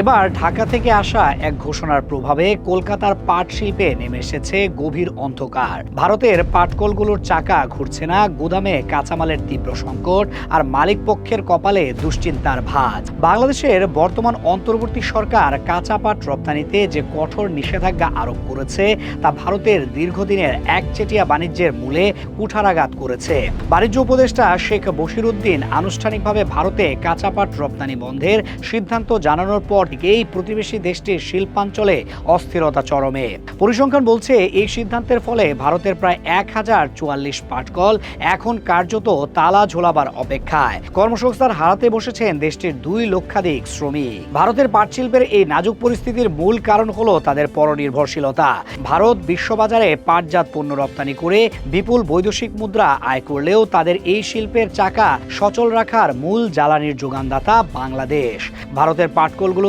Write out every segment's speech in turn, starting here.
এবার ঢাকা থেকে আসা এক ঘোষণার প্রভাবে কলকাতার পাট শিল্পে নেমে এসেছে গভীর অন্ধকার। ভারতের পাটকলগুলোর চাকা ঘুরছে না, গুদামে কাঁচামালের তীব্র সংকট আর মালিক পক্ষের কপালে দুশ্চিন্তার ভাঁজ। বাংলাদেশের বর্তমান অন্তর্বর্তী সরকার কাঁচা পাট রপ্তানিতে যে কঠোর নিষেধাজ্ঞা আরোপ করেছে, তা ভারতের দীর্ঘদিনের একচেটিয়া বাণিজ্যের মূলে কুঠারাঘাত করেছে। বাণিজ্য উপদেষ্টা শেখ বশিরউদ্দিন আনুষ্ঠানিকভাবে ভারতে কাঁচা পাট রপ্তানি বন্ধের সিদ্ধান্ত জানানোর পর থেকেই প্রতিবেশী দেশটির শিল্পাঞ্চলে অস্থিরতা চরমে। পরিসংখ্যান বলছে, এই সিদ্ধান্তের ফলে ভারতের প্রায় এক হাজার চুয়াল্লিশ পাটকল এখন কার্যত তালা ঝোলাবার অপেক্ষায়। কর্মসংস্থান হারাতে বসেছেন দেশটির দুই লক্ষাধিক শ্রমিক। ভারতের পাট শিল্পের এই নাজুক পরিস্থিতির মূল কারণ হলো তাদের পরনির্ভরশীলতা। ভারত বিশ্ববাজারে পাটজাত পণ্য রপ্তানি করে বিপুল বৈদেশিক মুদ্রা আয় করলেও তাদের এই শিল্পের চাকা সচল রাখার মূল জ্বালানির যোগানদাতা বাংলাদেশ। ভারতের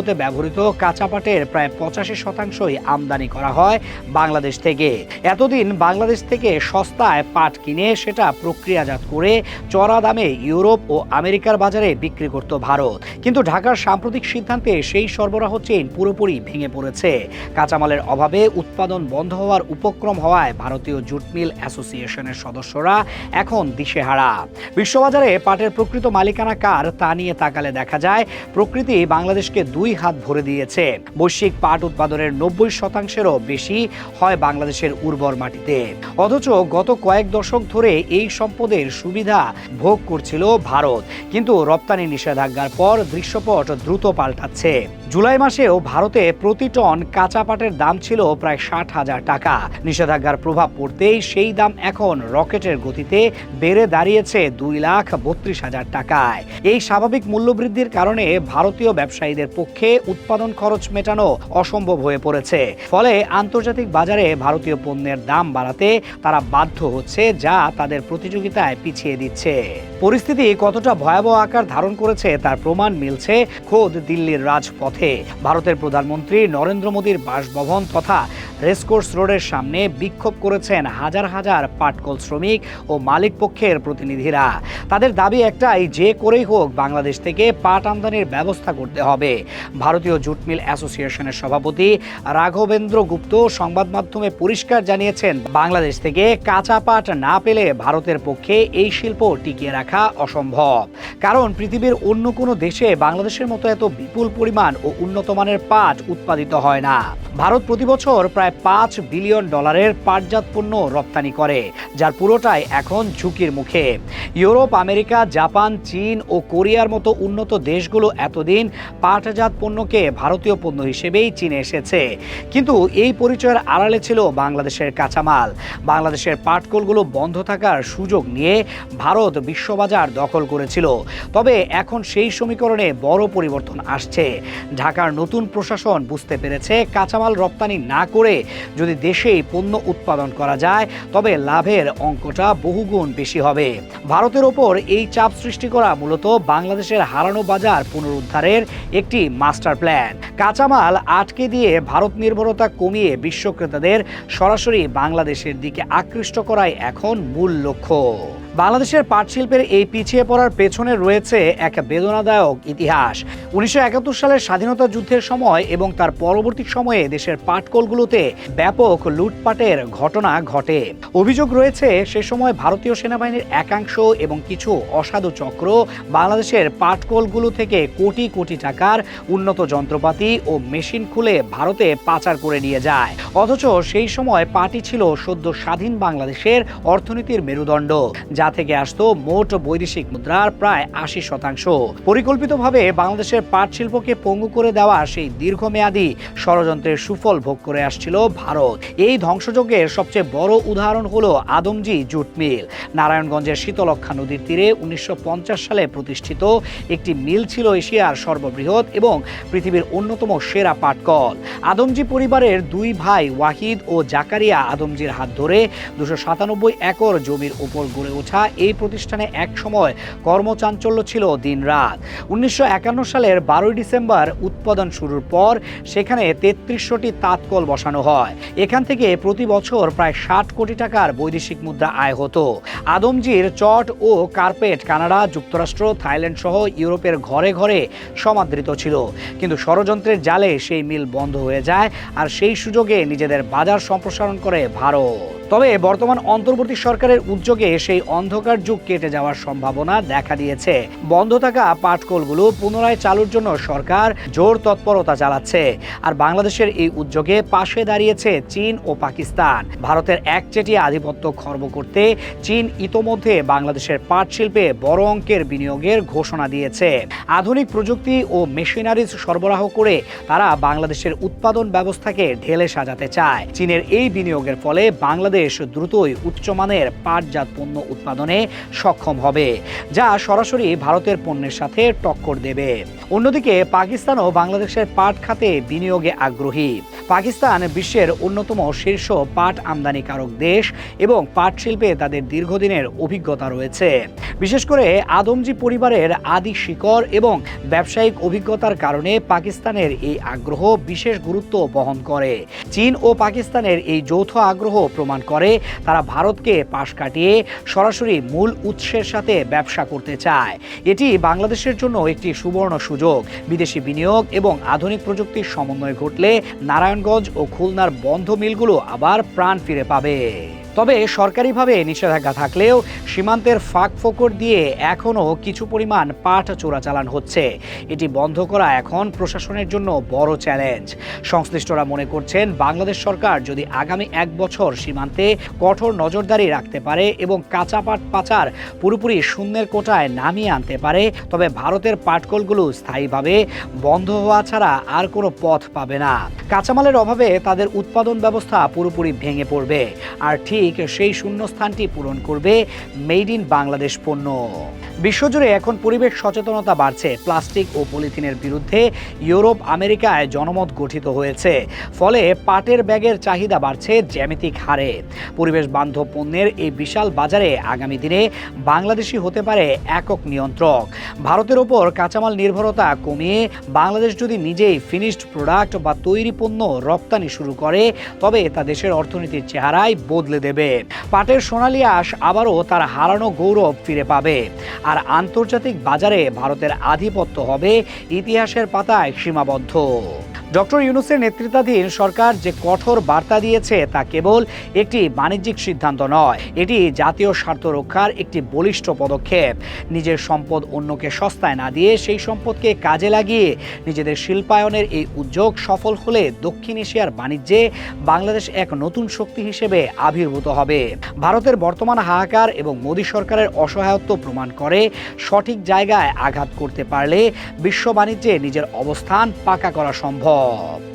পাটকলগুলোতে ব্যবহৃত কাঁচা পাটের প্রায় পঁচাশি শতাংশই আমদানি করা হয় বাংলাদেশ থেকে। এতদিন বাংলাদেশ থেকে সস্তায় পাট কিনে সেটা প্রক্রিয়াজাত করে চড়া দামে ইউরোপ ও আমেরিকার বাজারে বিক্রি করত ভারত। কিন্তু ঢাকার সাম্প্রতিক সিদ্ধান্তে সেই সরবরাহ চেইন পুরোপুরি ভেঙে পড়েছে। কাঁচামালের অভাবে উৎপাদন বন্ধ হওয়ার উপক্রম হওয়ায় ভারতীয় জুট মিল অ্যাসোসিয়েশনের সদস্যরা এখন দিশেহারা। বিশ্ববাজারে পাটের প্রকৃত মালিকানা কার তা নিয়ে তাকালে দেখা যায়, প্রকৃতি বাংলাদেশকে দুই হাত ভরে দিয়েছে। বৈশ্বিক পাট উৎপাদনের নব্বই শতাংশেরও বেশি হয় বাংলাদেশের উর্বর মাটিতে। অথচ গত কয়েক দশক ধরে এই সম্পদের সুবিধা ভোগ করছিল ভারত। কিন্তু রপ্তানি নিষেধাজ্ঞার পর দৃশ্যপট দ্রুত পাল্টাচ্ছে। জুলাই মাসেও ভারতে প্রতি টন কাঁচা পাটের দাম ছিল প্রায় ষাট হাজার টাকা। নিষেধাজ্ঞার প্রভাব পড়তেই সেই দাম এখন রকেটের গতিতে বেড়ে দাঁড়িয়েছে দুই লাখ বত্রিশ হাজার টাকায়। এই স্বাভাবিক মূল্যবৃদ্ধির কারণে ভারতীয় ব্যবসায়ীদের পক্ষে উৎপাদন খরচ মেটানো অসম্ভব হয়ে পড়েছে। ফলে আন্তর্জাতিক বাজারে ভারতীয় পণ্যের দাম বাড়াতে তারা বাধ্য হচ্ছে, যা তাদের প্রতিযোগিতায় পিছিয়ে দিচ্ছে। পরিস্থিতি কতটা ভয়াবহ আকার ধারণ করেছে তার প্রমাণ মিলছে খোদ দিল্লির রাজপথে। ভারতের প্রধানমন্ত্রী নরেন্দ্র মোদীর বাসভবন তথা রেসকোর্স রোডের সামনে বিক্ষোভ করেছেন হাজার হাজার পাটকল শ্রমিক ও মালিক পক্ষের প্রতিনিধিরা। তাদের দাবি একটাই, যে করেই হোক বাংলাদেশ থেকে পাট আমদানির ব্যবস্থা করতে হবে। ভারতীয় জুট মিল অ্যাসোসিয়েশনের সভাপতি রাঘবেন্দ্র গুপ্ত সংবাদ মাধ্যমে পরিষ্কার জানিয়েছেন, বাংলাদেশ থেকে কাঁচা পাট না পেলে ভারতের পক্ষে এই শিল্প টিকিয়ে রাখা অসম্ভব। কারণ পৃথিবীর অন্য কোনো দেশে বাংলাদেশের মতো এত বিপুল পরিমাণ ও উন্নত মানের পাট উৎপাদিত হয় না। ভারত প্রতি বছর প্রায় পাঁচ বিলিয়ন ডলারের পাটজাত পণ্য রপ্তানি করে, যার পুরোটাই এখন ঝুঁকির মুখে। ইউরোপ, আমেরিকা, জাপান, চীন ও কোরিয়ার মতো উন্নত দেশগুলো এতদিন পাটজাত পণ্যকে ভারতীয় পণ্য হিসেবেই চিনে এসেছে। কিন্তু এই পরিচয়ের আড়ালে ছিল বাংলাদেশের কাঁচামাল। বাংলাদেশের পাটকলগুলো বন্ধ থাকার সুযোগ নিয়ে ভারত বিশ্ববাজার দখল করেছিল। তবে এখন সেই সমীকরণে বড় পরিবর্তন আসছে। ঢাকার নতুন প্রশাসন বুঝতে পেরেছে কাঁচামাল রপ্তানি না করে যদি দেশেই পণ্য উৎপাদন করা যায়, তবে লাভের অঙ্কটা বহুগুণ বেশি হবে। ভারতের ওপর এই চাপ সৃষ্টি করা মূলত বাংলাদেশের হারানো বাজার পুনরুদ্ধারের একটি মাস্টার প্ল্যান। কাঁচামাল আটকে দিয়ে ভারত নির্ভরতা কমিয়ে বিশ্বক্রেতাদের সরাসরি বাংলাদেশের দিকে আকৃষ্ট করাই এখন মূল লক্ষ্য। বাংলাদেশের পাট শিল্পের এই পিছিয়ে পড়ার পেছনে রয়েছে এক বেদনাদায়ক ইতিহাস। উনিশশো একাত্তর সালের স্বাধীনতা যুদ্ধের সময় এবং তার পরবর্তী সময়ে দেশের পাটকলগুলোতে ব্যাপক লুটপাটের ঘটনা ঘটে। অভিযোগ রয়েছে, সে সময় ভারতীয় সেনাবাহিনীর একাংশ এবং কিছু অসাধু চক্র বাংলাদেশের পাটকলগুলো থেকে কোটি কোটি টাকার উন্নত যন্ত্রপাতি ও মেশিন খুলে ভারতে পাচার করে নিয়ে যায়। অথচ সেই সময় পাটি ছিল সদ্য স্বাধীন বাংলাদেশের অর্থনীতির মেরুদণ্ড, যা থেকে আসতো মোট বৈদেশিক মুদ্রার প্রায় আশি শতাংশ। পরিকল্পিতভাবে বাংলাদেশের পাট শিল্পকে পঙ্গু করে দেওয়া সেই দীর্ঘমেয়াদী ষড়যন্ত্রের সুফল ভোগ করে আসছিল ভারত। এই ধ্বংসযজ্ঞের সবচেয়ে বড় উদাহরণ হলো আদমজি জুট মিল। নারায়ণগঞ্জের শীতলক্ষা নদীর তীরে উনিশশো পঞ্চাশ সালে প্রতিষ্ঠিত একটি মিল ছিল এশিয়ার সর্ববৃহৎ এবং পৃথিবীর অন্যতম সেরা পাটকল। আদমজি পরিবারের দুই ভাই ওয়াহিদ ও জাকারিয়া আদমজির হাত ধরে দুশো একর জমির উপর গড়ে ওঠা ওঠা এই প্রতিষ্ঠানে একসময় কর্মচাঞ্চল্য ছিল দিনরাত। উনিশশো একান্ন সালের বারোই ডিসেম্বর উৎপাদন শুরুর পর সেখানে তেত্রিশশোটি তাঁতকল বসানো হয়। এখান থেকে প্রতি বছর প্রায় ষাট কোটি টাকার বৈদেশিক মুদ্রা আয় হতো। আদমজির চট ও কার্পেট কানাডা, যুক্তরাষ্ট্র, থাইল্যান্ড সহ ইউরোপের ঘরে ঘরে সমাদৃত ছিল। কিন্তু ষড়যন্ত্রের জালে সেই মিল বন্ধ হয়ে যায় আর সেই সুযোগে নিজেদের বাজার সম্প্রসারণ করে ভারত। তবে বর্তমান অন্তর্বর্তী সরকারের উদ্যোগে সেই অন্ধকার যুগ কেটে যাওয়ার সম্ভাবনা দেখা দিয়েছে। বন্ধ থাকা পাটকলগুলো পুনরায় চালুর জন্য সরকার জোর তৎপরতা চালাচ্ছে। আর বাংলাদেশের এই উদ্যোগে পাশে দাঁড়িয়েছে চীন ও পাকিস্তান। ভারতের একচেটিয়া আধিপত্য খর্ব করতে চীন ইতোমধ্যে বাংলাদেশের পাট শিল্পে বড় অঙ্কের বিনিয়োগের ঘোষণা দিয়েছে। আধুনিক প্রযুক্তি ও মেশিনারিজ সরবরাহ করে তারা বাংলাদেশের উৎপাদন ব্যবস্থাকে ঢেলে সাজাতে চায়। চীনের এই বিনিয়োগের ফলে বাংলাদেশ দ্রুতই উচ্চমানের পাটজাত পণ্য উৎপাদনে সক্ষম হবে, যা সরাসরি ভারতের পণ্যের সাথে টক্কর দেবে। অন্যদিকে পাকিস্তানও বাংলাদেশের পাট খাতে বিনিয়োগে আগ্রহী। পাকিস্তান বিশ্বের অন্যতম শীর্ষ পাট আমদানিকারক দেশ এবং পাট শিল্পে তাদের দীর্ঘদিনের অভিজ্ঞতা রয়েছে। বিশেষ করে আদমজি পরিবারের আদি শিকড় এবং ব্যবসায়িক অভিজ্ঞতার কারণে পাকিস্তানের এই আগ্রহ বিশেষ গুরুত্ব বহন করে। চীন ও পাকিস্তানের এই যৌথ আগ্রহ প্রমাণ করে, তারা ভারতকে পাশ কাটিয়ে সরাসরি মূল উৎসের সাথে ব্যবসা করতে চায়। এটি বাংলাদেশের জন্য একটি সুবর্ণ সুযোগ। বিদেশি বিনিয়োগ এবং আধুনিক প্রযুক্তির সমন্বয় ঘটলে নারায়ণগঞ্জ ও খুলনার বন্ধ মিলগুলো আবার প্রাণ ফিরে পাবে। তবে সরকারিভাবে নিষেধাজ্ঞা থাকলেও সীমান্তের ফাঁক ফোকর দিয়ে এখনও কিছু পরিমাণ পাট চোরাচালান হচ্ছে। এটি বন্ধ করা এখন প্রশাসনের জন্য বড় চ্যালেঞ্জ। সংশ্লিষ্টরা মনে করছেন, বাংলাদেশ সরকার যদি আগামী এক বছর সীমান্তে কঠোর নজরদারি রাখতে পারে এবং কাঁচা পাট পাচার পুরোপুরি শূন্যের কোটায় নামিয়ে আনতে পারে, তবে ভারতের পাটকলগুলো স্থায়ীভাবে বন্ধ হওয়া ছাড়া আর কোনো পথ পাবে না। কাঁচামালের অভাবে তাদের উৎপাদন ব্যবস্থা পুরোপুরি ভেঙে পড়বে। আর ঠিক সেই শূন্যস্থানটি পূরণ করবে মেড ইন বাংলাদেশ পণ্য। বিশ্বজুড়ে এখন পরিবেশ সচেতনতা বাড়ছে। প্লাস্টিক ও পলিথিনের বিরুদ্ধে ইউরোপ, আমেরিকায় জনমত গঠিত হয়েছে। ফলে পাটের ব্যাগের চাহিদা বাড়ছে জ্যামিতিক হারে। পরিবেশ বান্ধব পণ্যের এই বিশাল বাজারে আগামী দিনে বাংলাদেশি হতে পারে একক নিয়ন্ত্রক। ভারতের ওপর কাঁচামাল নির্ভরতা কমিয়ে বাংলাদেশ যদি নিজেই ফিনিশড প্রোডাক্ট বা তৈরি পণ্য রপ্তানি শুরু করে, তবে তা দেশের অর্থনীতির চেহারায় বদলে দেবে। পাটের সোনালি আশ আবারও তার হারানো গৌরব ফিরে পাবে। আর আন্তর্জাতিক বাজারে ভারতের আধিপত্য হবে ইতিহাসের পাতায় সীমাবদ্ধ। ডক্টর ইউনুসের নেতৃত্বাধীন সরকার যে কঠোর বার্তা দিয়েছে তা কেবল একটি বাণিজ্যিক সিদ্ধান্ত নয়, এটি জাতীয় স্বার্থ রক্ষার একটি বলিষ্ঠ পদক্ষেপ। নিজের সম্পদ অন্যকে সস্তায় না দিয়ে সেই সম্পদকে কাজে লাগিয়ে নিজেদের শিল্পায়নের এই উদ্যোগ সফল হলে দক্ষিণ এশিয়ার বাণিজ্যে বাংলাদেশ এক নতুন শক্তি হিসেবে আবির্ভূত হবে। ভারতের বর্তমান হাহাকার এবং মোদী সরকারের অসহায়ত্ব প্রমাণ করে সঠিক জায়গায় আঘাত করতে পারলে বিশ্ব বাণিজ্যে নিজের অবস্থান পাকা করা সম্ভব। Bob.